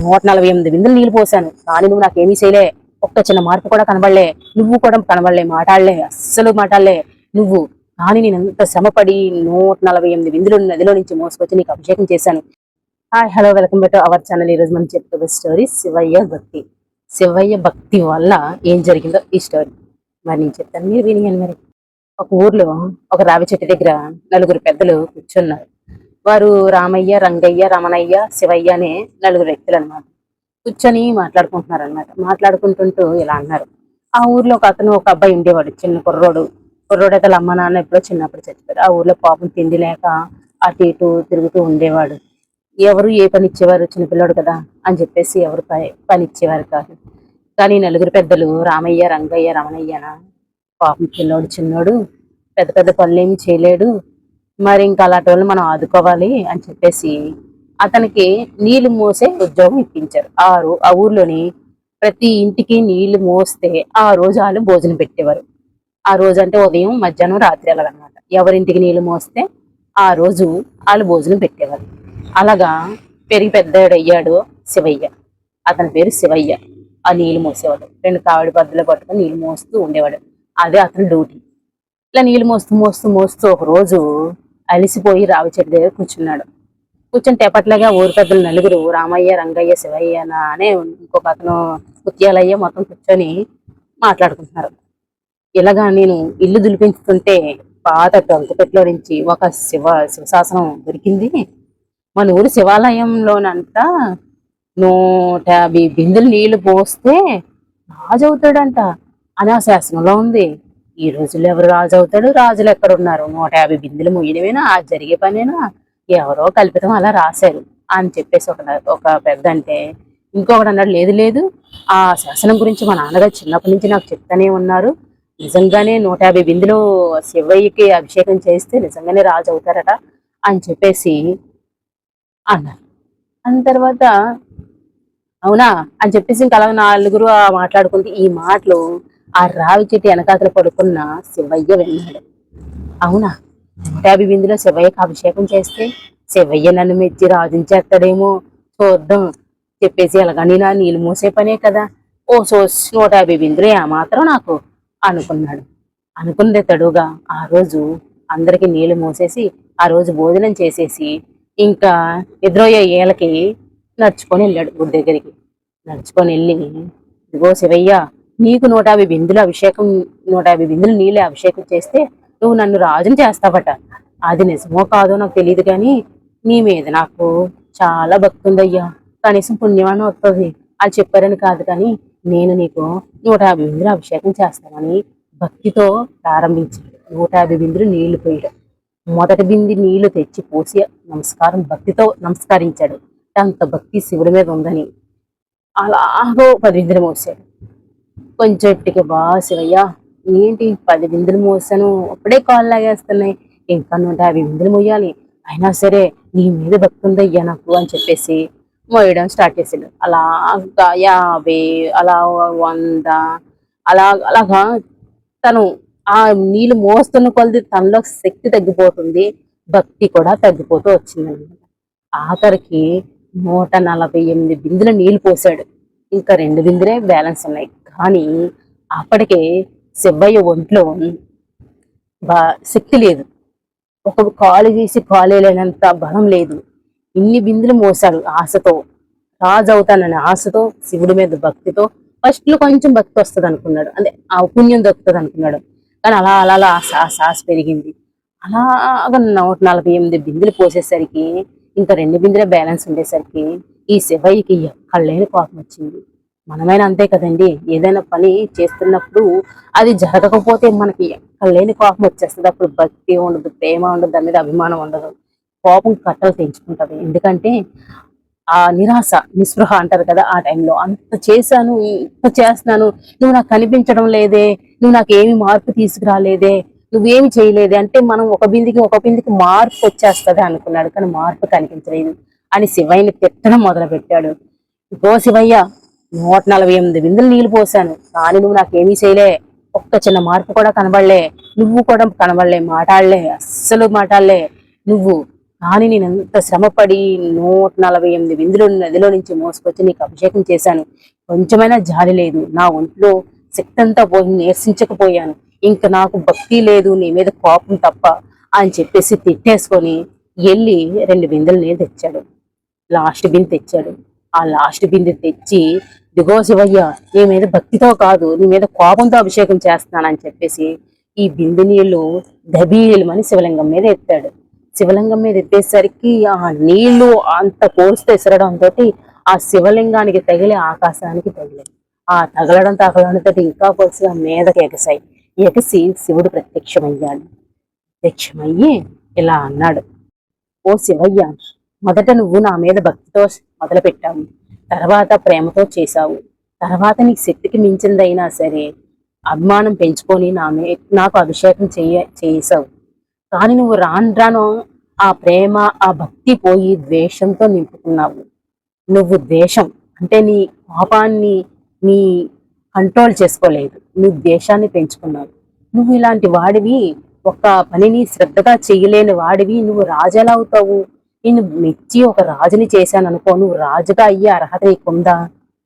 నూట నలభై ఎనిమిది బిందులు నీళ్ళు పోసాను కానీ నువ్వు నాకేమీ చేయలే. ఒక్క చిన్న మార్పు కూడా కనబడలే. నువ్వు కూడా కనబడలే మాట్లాడలే అస్సలు మాట్లాడలే. నువ్వు కానీ నేను ఎంత శ్రమపడి నూట నలభై ఎనిమిది బిందులు నదిలో నుంచి మోసుకొచ్చి నీకు అభిషేకం చేశాను. Hi hello welcome back our channel. ఈరోజు మనం చెప్పుకునే స్టోరీ శివయ్య భక్తి. శివయ్య భక్తి వల్ల ఏం జరిగిందో ఈ స్టోరీ. మరి నేను చెప్తాను మీరు వినియండి మరి. ఒక ఊర్లో ఒక రావి చెట్టు దగ్గర నలుగురు పెద్దలు కూర్చున్నారు. వారు రామయ్య రంగయ్య రమణయ్య శివయ్య అనే నలుగురు వ్యక్తులు అనమాట కూర్చొని మాట్లాడుకుంటున్నారు అనమాట మాట్లాడుకుంటుంటూ ఇలా అన్నారు. ఆ ఊర్లో ఒక అతను ఒక అబ్బాయి ఉండేవాడు చిన్న కుర్రోడు. కుర్రోడు అయితే అమ్మ నాన్న ఎప్పుడో చిన్నప్పుడు చచ్చిపోయారు. ఆ ఊర్లో పాపం తిండి లేక అటు ఇటు తిరుగుతూ ఉండేవాడు. ఎవరు ఏ పని ఇచ్చేవారు? చిన్నపిల్లాడు కదా అని చెప్పేసి ఎవరు పని- పని ఇచ్చేవారు కాదు. కానీ నలుగురు పెద్దలు రామయ్య రంగయ్య రమణయ్యన పాపం పిల్లోడు చిన్నోడు పెద్ద పెద్ద పనులు ఏమి చేయలేడు. మరి ఇంకా అలాంటి వాళ్ళు మనం ఆదుకోవాలి అని చెప్పేసి అతనికి నీళ్ళు మోసే ఉద్యోగం ఇప్పించారు. ఆ ఆ ఊర్లోని ప్రతి ఇంటికి నీళ్ళు మోస్తే ఆ రోజు వాళ్ళు భోజనం పెట్టేవారు. ఆ రోజు అంటే ఉదయం మధ్యాహ్నం రాత్రి అలాగనమాట. ఎవరింటికి నీళ్ళు మోస్తే ఆ రోజు వాళ్ళు భోజనం పెట్టేవారు. అలాగా పెరిగి పెద్దవాడు అయ్యాడు శివయ్య. అతని పేరు శివయ్య. ఆ నీళ్ళు మోసేవాడు. రెండు కావిడి పద్దులు పట్టుకొని నీళ్ళు మోస్తూ ఉండేవాడు. అదే అతని డ్యూటీ. ఇలా నీళ్ళు మోస్తూ మోస్తూ మోస్తూ ఒక రోజు అలిసిపోయి రావి చెట్టు దగ్గర కూర్చున్నాడు. కూర్చుంటే ఎప్పట్లాగా ఊరు పెద్దలు నలుగురు రామయ్య రంగయ్య శివయ్య అనే ఇంకొక అతను ముత్యాలయ్య మొత్తం కూర్చొని మాట్లాడుకుంటున్నారు. ఇలాగా నేను ఇల్లు దులిపించుతుంటే పాత టొంకపెట్లో నుంచి ఒక శివ శివశాసనం దొరికింది. మన ఊరు శివాలయంలోనంతా నూట యాభై బిందులు నీళ్ళు పోస్తే రాజవుతాడంట అని ఆ శాసనంలో ఉంది. ఈ రోజుల్లో ఎవరు రాజు అవుతాడు? రాజులు ఎక్కడ ఉన్నారు నూట యాభై బిందులు ముయ్యడమేనా? అది జరిగే పనేనా? ఎవరో కల్పితం అలా రాశారు అని చెప్పేసి ఒక ఒక పెద్ద అంటే ఇంకొకటి అన్నాడు లేదు లేదు. ఆ శాసనం గురించి మా నాన్నగారు చిన్నప్పటి నుంచి నాకు చెప్తానే ఉన్నారు. నిజంగానే నూట యాభై బిందులు శివయ్యకి అభిషేకం చేస్తే నిజంగానే రాజు అవుతారట అని చెప్పేసి అన్నారు. అన్న తర్వాత అవునా? అని చెప్పేసి ఇంకా అలా నలుగురు మాట్లాడుకుంటే ఈ మాటలు ఆ రావి చెట్టు వెనకాతల పడుకున్న శివయ్య విన్నాడు. అవునా? నూట యాభై బిందులో శివయ్యకి అభిషేకం చేస్తే శివయ్య నన్ను మెచ్చి రాజుని చేస్తాడేమో చూద్దాం చెప్పేసి ఎలాగని నా నీళ్ళు మూసే పనే కదా. ఓ సోస్ నూట యాభై బిందులు ఏమాత్రం నాకు అనుకున్నాడు. అనుకుంది తడుగా ఆ రోజు అందరికి నీళ్ళు మూసేసి ఆ రోజు భోజనం చేసేసి ఇంకా నిద్రపోయే ఏళ్ళకి నడుచుకొని వెళ్ళాడు గుడి దగ్గరికి. నడుచుకొని వెళ్ళి ఇదిగో శివయ్య నీకు నూట యాభై బిందులు అభిషేకం నూట యాభై బిందులు నీళ్ళే అభిషేకం చేస్తే నువ్వు నన్ను రాజుని చేస్తావట. అది నిజమో కాదో నాకు తెలియదు కానీ నీ మీద నాకు చాలా భక్తి ఉందయ్యా. కనీసం పుణ్యమానం వస్తుంది అది చెప్పారని కాదు కానీ నేను నీకు నూట యాభై బిందులు అభిషేకం చేస్తానని భక్తితో ప్రారంభించాడు నూట యాభై బిందులు నీళ్ళు పోయడం. మొదటి బింది నీళ్ళు తెచ్చి పోసి నమస్కారం భక్తితో నమస్కరించాడు. అంత భక్తి శివుడి మీద ఉందని. అలాగో పది బిందులు మోసాడు. కొంచెట్టికి బా శివయ్య. ఏంటి పది బిందులు మోసాను? అప్పుడే కాళ్ళు లాగేస్తున్నాయి. ఇంకా నూట యాభై బిందులు మోయాలి. అయినా సరే నీ మీద భక్తి ఉందయ్యా నాకు అని చెప్పేసి మోయడం స్టార్ట్ చేసాడు. అలా యాభై అలా వంద అలా అలాగా తను ఆ నీళ్ళు మోస్తున్న కొలది తనలో శక్తి తగ్గిపోతుంది. భక్తి కూడా తగ్గిపోతూ వచ్చిందనమాట. ఆఖరికి నూట నలభై ఎనిమిది బిందుల నీళ్ళు పోసాడు. ఇంకా రెండు బిందులే బ్యాలెన్స్ ఉన్నాయి. కానీ అప్పటికే శివయ్య ఒంట్లో బా శక్తి లేదు. ఒక కాలు చేసి కాలేలేనంత బలం లేదు. ఇన్ని బిందులు మోసాడు ఆశతో. రాజు అవుతాననే ఆశతో శివుడి మీద భక్తితో. ఫస్ట్లో కొంచెం భక్తి వస్తుంది అనుకున్నాడు అంటే ఆ పుణ్యం దొక్కుతుంది అనుకున్నాడు కానీ అలా అలా అలా ఆశ ఆశ పెరిగింది. అలాగా నూట నలభై ఎనిమిది బిందులు పోసేసరికి ఇంకా రెండు బిందులే బ్యాలెన్స్ ఉండేసరికి ఈ శివయ్యకి ఎక్కడలేని కోపం వచ్చింది. మనమైనా అంతే కదండి. ఏదైనా పని చేస్తున్నప్పుడు అది జరగకపోతే మనకి ఎక్కడలేని కోపం వచ్చేస్తుంది. అప్పుడు భక్తి ఉండదు ప్రేమ ఉండదు దాని మీద అభిమానం ఉండదు. కోపం కట్టలు తెంచుకుంటుంది. ఎందుకంటే ఆ నిరాశ నిస్పృహ అంటారు కదా ఆ టైంలో. అంత చేశాను ఇంత చేస్తున్నాను నువ్వు నాకు కనిపించడం లేదే నువ్వు నాకు ఏమి మార్పు తీసుకురాలేదే నువ్వేమి చేయలేదే. అంటే మనం ఒక బిందికి ఒక బిందికి మార్పు వచ్చేస్తది అనుకున్నాడు. కానీ మార్పు కనిపించలేదు. అని శివయ్యని తిట్టడం మొదలు పెట్టాడు శివయ్య నూట నలభై ఎనిమిది విందులు నీళ్ళు పోసాను కానీ నువ్వు నాకేమీ చేయలే. ఒక్క చిన్న మార్పు కూడా కనబడలే. నువ్వు కూడా కనబడలే. మాట్లాడలే అస్సలు మాట్లాడలే నువ్వు. కానీ నేను ఎంత శ్రమపడి నూట నలభై ఎనిమిది విందులు నదిలో నుంచి మోసుకొచ్చి నీకు అభిషేకం చేశాను. కొంచెమైనా జాలి లేదు. నా ఒంట్లో శక్తి అంతా పోయి నీరసించకపోయాను. ఇంకా నాకు భక్తి లేదు. నీ మీద కోపం తప్ప అని చెప్పేసి తిట్టేసుకొని వెళ్ళి రెండు బిందెలు నేను తెచ్చాడు. లాస్ట్ బిందె తెచ్చాడు. ఆ లాస్ట్ బిందె తెచ్చి దిగో శివయ్య నీ మీద భక్తితో కాదు నీ మీద కోపంతో అభిషేకం చేస్తున్నానని చెప్పేసి ఈ బిందు నీళ్ళు దబీలమని శివలింగం మీద ఎత్తాడు. శివలింగం మీద ఎత్తేసరికి ఆ నీళ్ళు అంత కోస్తే ఎసరడంతో ఆ శివలింగానికి తగిలి ఆకాశానికి తగిలి. ఆ తగలడం తగలడంతో ఇంకా కోసి ఆ మీదకి ఎగసాయి. ఎగసి శివుడు ప్రత్యక్షమయ్యాడు. ప్రత్యక్షమయ్యి ఇలా అన్నాడు. ఓ శివయ్య మొదట నువ్వు నా మీద భక్తితో మొదలుపెట్టావు. తర్వాత ప్రేమతో చేశావు. తర్వాత నీకు శక్తికి మించిందైనా సరే అభిమానం పెంచుకొని నా మే నాకు అభిషేకం చేయ చేసావు కానీ నువ్వు రాను రాను ఆ ప్రేమ ఆ భక్తి పోయి ద్వేషంతో నింపుకున్నావు. నువ్వు ద్వేషం అంటే నీ కోపాన్ని నీ కంట్రోల్ చేసుకోలేదు. నువ్వు ద్వేషాన్ని పెంచుకున్నావు. నువ్వు ఇలాంటి వాడివి ఒక పనిని శ్రద్ధగా చేయలేని వాడివి నువ్వు రాజు ఎలా అవుతావు. నేను మెచ్చి ఒక రాజుని చేశాను అనుకో నువ్వు రాజుగా అయ్యే అర్హత నీకుందా?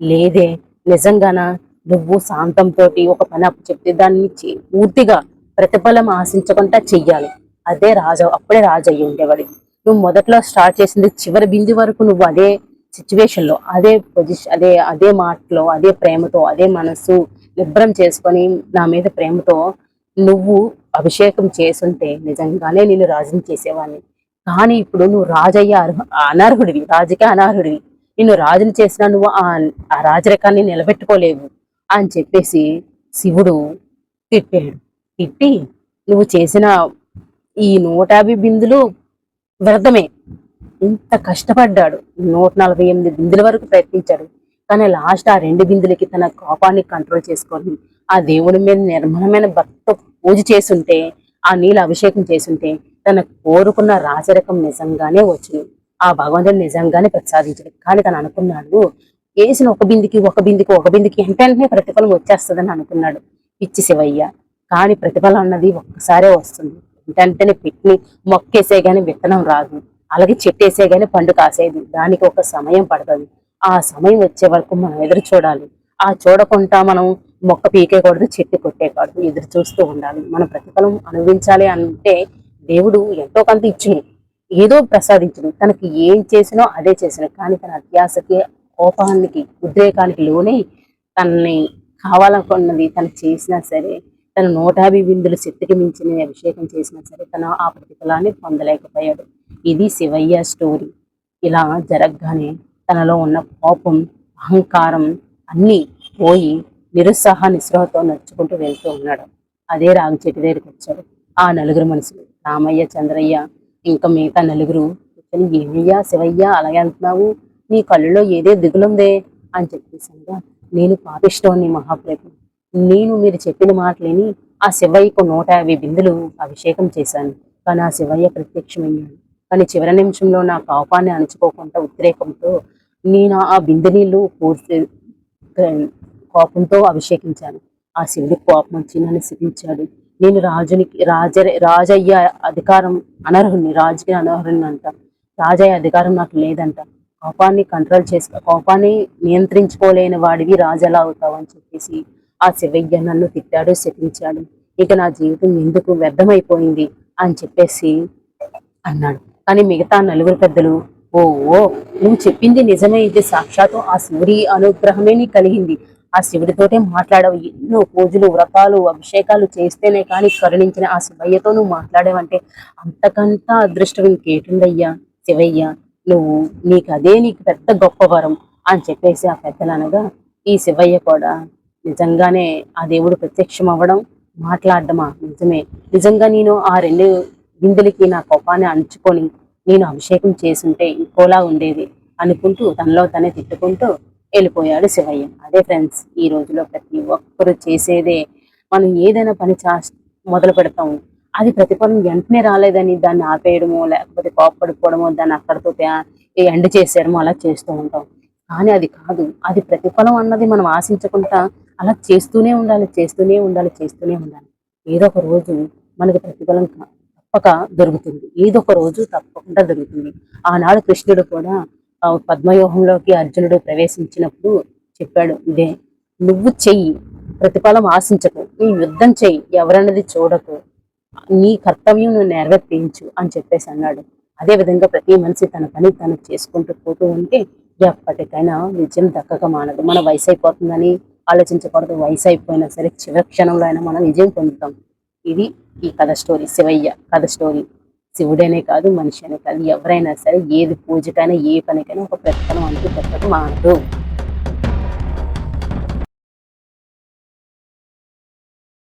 లేదే. నిజంగానా? నువ్వు శాంతంతో ఒక పని అప్పు చెప్తే దాన్ని పూర్తిగా ప్రతిఫలం ఆశించకుండా చెయ్యాలి. అదే రాజు అప్పుడే రాజు అయ్యి ఉండేవాడి. నువ్వు మొదట్లో స్టార్ట్ చేసింది చివరి బిందు వరకు నువ్వు అదే సిచ్యువేషన్లో అదే పొజిషన్ అదే అదే మాటలో అదే ప్రేమతో అదే మనసు నిబ్రం చేసుకొని నా మీద ప్రేమతో నువ్వు అభిషేకం చేసుంటే నిజంగానే నేను రాజుని చేసేవాడిని. కానీ ఇప్పుడు నువ్వు రాజయ్య అనర్హుడివి రాజుకే అనర్హుడివి. నిన్ను రాజుని చేసినా నువ్వు ఆ ఆ రాజరికాన్ని నిలబెట్టుకోలేవు అని చెప్పేసి శివుడు తిట్టాడు. తిట్టి నువ్వు చేసిన ఈ నూట యాభై బిందులు వ్యర్థమే. ఇంత కష్టపడ్డాడు. నూట నలభై ఎనిమిది బిందుల వరకు ప్రయత్నించాడు. కానీ లాస్ట్ ఆ రెండు బిందులకి తన కోపాన్ని కంట్రోల్ చేసుకొని ఆ దేవుడి మీద నిర్మలమైన భక్తితో పూజ చేసుంటే ఆ నీళ్ళు అభిషేకం చేసుంటే తన కోరుకున్న రాజరకం నిజంగానే వచ్చింది. ఆ భగవంతుడు నిజంగానే ప్రసాదించాడు. కానీ తను అనుకున్నాడు వేసిన ఒక బిందికి ఒక బిందికి ఒక బిందికి వెంటనే ప్రతిఫలం వచ్చేస్తుందని అనుకున్నాడు పిచ్చి శివయ్య. కానీ ప్రతిఫలం అన్నది ఒక్కసారే వస్తుంది. వెంటనే పిట్ని మొక్కేసే గాని విత్తనం రాదు. అలాగే చెట్టేసే గాని పండు కాసేది. దానికి ఒక సమయం పడుతుంది. ఆ సమయం వచ్చే వరకు మనం ఎదురు చూడాలి. ఆ చూడకుండా మనం మొక్క పీకేయకూడదు చెట్టు కొట్టేయకూడదు. ఎదురు చూస్తూ ఉండాలి. మనం ప్రతిఫలం అనుభవించాలి అంటే దేవుడు ఎంతో కొంత ఇచ్చును ఏదో ప్రసాదించును తనకి ఏం చేసినో అదే చేసిన కానీ తన అత్యాసకి కోపానికి ఉద్రేకానికి లోనే తనని కావాలనుకున్నది తను చేసినా సరే తన నూటాభి విందులు శక్తికి మించిన అభిషేకం చేసినా సరే తను ఆ ప్రతిఫలాన్ని పొందలేకపోయాడు. ఇది శివయ్య స్టోరీ. ఇలా జరగగానే తనలో ఉన్న కోపం అహంకారం అన్నీ పోయి నిరుత్సాహ నిస్పృహతో నడుచుకుంటూ వెళ్తూ ఉన్నాడు. అదే రాగి చెట్టు దగ్గరికి వచ్చాడు. ఆ నలుగురు మనుషులు. రామయ్య చంద్రయ్య ఇంకా మిగతా నలుగురు. కూర్చొని ఏమయ్యా శివయ్య అలాగే అంటున్నావు. నీ కళ్ళలో ఏదే దిగులుందే? అని చెప్పేసానుగా నేను పాపిష్టోని మహాప్రభు. నేను మీరు చెప్పిన మాటలేని ఆ శివయ్యకు నూట యాభై బిందులు అభిషేకం చేశాను. కానీ ఆ శివయ్య ప్రత్యక్షమయ్యాడు. కానీ చివరి నిమిషంలో నా కోపాన్ని అణుచుకోకుండా ఉద్రేకంతో నేను ఆ బిందె నీళ్ళు పూర్తి కోపంతో అభిషేకించాను. ఆ శివుడికి కోపం వచ్చి నన్ను శిపించాడు. నేను రాజునికి రాజ రాజయ్య అధికారం అనర్హుని రాజుకి అనర్హుని అంట. రాజయ్య అధికారం నాకు లేదంట. కోపాన్ని కంట్రోల్ చేసుకో కోపాన్ని నియంత్రించుకోలేని వాడివి రాజలా అవుతావు అని చెప్పేసి ఆ శివయ్య నన్ను తిట్టాడు శపించాడు. ఇక నా జీవితం ఎందుకు వ్యర్థమైపోయింది అని చెప్పేసి అన్నాడు. కానీ మిగతా నలుగురు పెద్దలు ఓ ఓ నువ్వు చెప్పింది నిజమే. ఇది సాక్షాత్తు ఆ సూర్య అనుగ్రహమే నీకు కలిగింది. ఆ శివుడితోటే మాట్లాడవు. ఎన్నో పూజలు వ్రతాలు అభిషేకాలు చేస్తేనే కానీ కరుణించిన ఆ శివయ్యతో నువ్వు మాట్లాడావంటే అంతకంతా అదృష్టం ఇంకేటుందయ్యా శివయ్య నువ్వు నీకు అదే నీకు పెద్ద గొప్ప వరం అని చెప్పేసి ఆ పెద్దలు అనగా ఈ శివయ్య కూడా నిజంగానే ఆ దేవుడు ప్రత్యక్షం అవ్వడం మాట్లాడడమా? నిజమే. నిజంగా నేను ఆ రెండు బిందెలకి నా కోపాన్ని అంచుకొని నేను అభిషేకం చేసుంటే ఇంకోలా ఉండేది అనుకుంటూ తనలో తనే తిట్టుకుంటూ వెళ్ళిపోయాడు శివయ్య. అదే ఫ్రెండ్స్ ఈ రోజులో ప్రతి ఒక్కరు చేసేదే మనం ఏదైనా పని చా మొదలు పెడతాము అది ప్రతిఫలం వెంటనే రాలేదని దాన్ని ఆపేయడమో లేకపోతే కోపడిపోవడమో దాన్ని అక్కడితో ఎండ్ చేసేయడమో అలా చేస్తూ ఉంటాం. కానీ అది కాదు. అది ప్రతిఫలం అన్నది మనం ఆశించకుండా అలా చేస్తూనే ఉండాలి చేస్తూనే ఉండాలి చేస్తూనే ఉండాలి. ఏదో ఒక రోజు మనకి ప్రతిఫలం తప్పక దొరుకుతుంది. ఏదో ఒక రోజు తప్పకుండా దొరుకుతుంది. ఆనాడు కృష్ణుడు కూడా పద్మవ్యూహంలోకి అర్జునుడు ప్రవేశించినప్పుడు చెప్పాడు ఇదే నువ్వు చెయ్యి ప్రతిఫలం ఆశించకు నీ యుద్ధం చెయ్యి ఎవరన్నది చూడకు నీ కర్తవ్యం నువ్వు నెరవేర్పించు అని చెప్పేసి అన్నాడు. అదే విధంగా ప్రతి మనిషి తన పని తను చేసుకుంటూ పోతూ ఉంటే ఎప్పటికైనా విజయం దక్కక మానదు. మన వయసు అయిపోతుందని ఆలోచించకూడదు. వయసు అయిపోయినా సరే చివరి క్షణంలో అయినా మనం విజయం పొందుతాం. ఇది ఈ కథ స్టోరీ. శివయ్య కథ స్టోరీ. శివుడనే కాదు మనిషి అనే కాదు ఎవరైనా సరే ఏది పూజకైనా ఏ పనికైనా ఒక ప్రతిఫలం అంటూ పెట్టక మానదు.